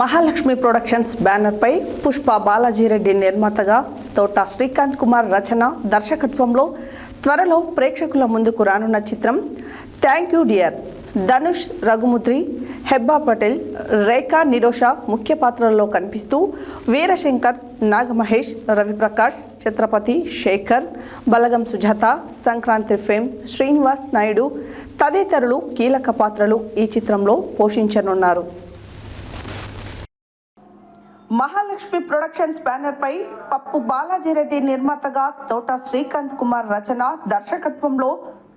Mahalakshmi productions బ్యానర్పై పుష్ప బాలాజీరెడ్డి నిర్మాతగా తోట శ్రీకాంత్ కుమార్ రచన దర్శకత్వంలో త్వరలో ప్రేక్షకుల ముందుకు రానున్న చిత్రం thank you dear. Dhanush Raghumudri Hebah Patel Rekha Nirosha ముఖ్య పాత్రల్లో కనిపిస్తూ వీరశంకర్ నాగమహేష్ రవిప్రకాష్ ఛత్రపతి శేఖర్ బలగం సుజాత సంక్రాంతి ఫేమ్ శ్రీనివాస్ నాయుడు తదితరులు కీలక పాత్రలు ఈ చిత్రంలో పోషించనున్నారు. మహాలక్ష్మి ప్రొడక్షన్స్ బ్యానర్ పై పప్పు బాలాజీరెడ్డి నిర్మాతగా తోట శ్రీకాంత్ కుమార్ రచన దర్శకత్వంలో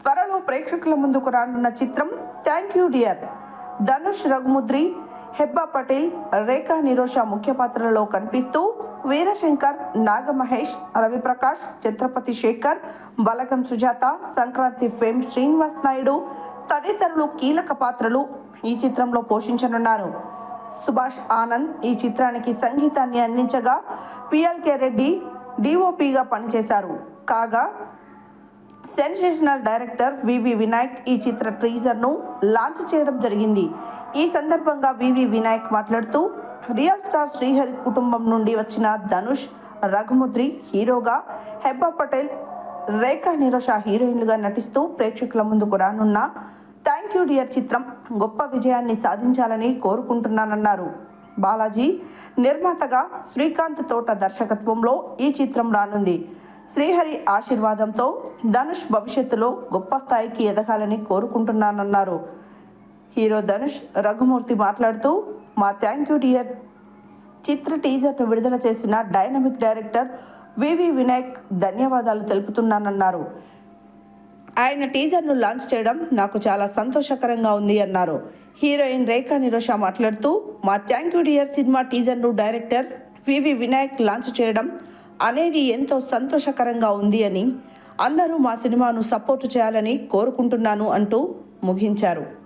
త్వరలో ప్రేక్షకుల ముందుకు రానున్న చిత్రం thank you dear. Dhanush Raghumudri Hebah Patel Rekha Nirosha ముఖ్య పాత్రలో కనిపిస్తూ వీరశంకర్ నాగమహేష్ రవిప్రకాష్ ఛత్రపతి శేఖర్ బలగం సుజాత సంక్రాంతి ఫేమ్ శ్రీనివాస్ నాయుడు తదితరులు కీలక పాత్రలు ఈ చిత్రంలో పోషించనున్నారు. సుభాష్ ఆనంద్ ఈ చిత్రానికి సంగీతాన్ని అందించగా పిఎల్కే రెడ్డి డిఓపిగా పనిచేశారు. కాగా సెన్సేషనల్ డైరెక్టర్ వివి వినాయక్ ఈ చిత్ర ట్రీజర్ను లాంచ్ చేయడం జరిగింది. ఈ సందర్భంగా వివి వినాయక్ మాట్లాడుతూ రియల్ స్టార్ శ్రీహరి కుటుంబం నుండి వచ్చిన ధనుష్ రఘుముద్రి హీరోగా హెబ్బా పటేల్ రేఖా నిరోష హీరోయిన్లుగా నటిస్తూ ప్రేక్షకుల ముందుకు రానున్న థ్యాంక్ యూ డియర్ చిత్రం. గొప్ప విజయాన్ని సాధించాలని కోరుకుంటున్నానన్నారు. బాలాజీ నిర్మాతగా శ్రీకాంత్ తోట దర్శకత్వంలో ఈ చిత్రం రానుంది. శ్రీహరి ఆశీర్వాదంతో ధనుష్ భవిష్యత్తులో గొప్ప స్థాయికి ఎదగాలని కోరుకుంటున్నానన్నారు. హీరో ధనుష్ రఘుమూర్తి మాట్లాడుతూ మా థ్యాంక్ యూ డియర్. చిత్ర టీజర్ను విడుదల చేసిన డైనమిక్ డైరెక్టర్ వివి వినాయక్ ధన్యవాదాలు తెలుపుతున్నానన్నారు. ఆయన టీజర్ను లాంచ్ చేయడం నాకు చాలా సంతోషకరంగా ఉంది అన్నారు. హీరోయిన్ రేఖా నిరోష మాట్లాడుతూ మా thank you dear cinema టీజర్ను director V V Vinayak launch చేయడం అనేది ఎంతో సంతోషకరంగా ఉంది అని అందరూ మా సినిమాను సపోర్టు చేయాలని కోరుకుంటున్నాను అంటూ ముగించారు.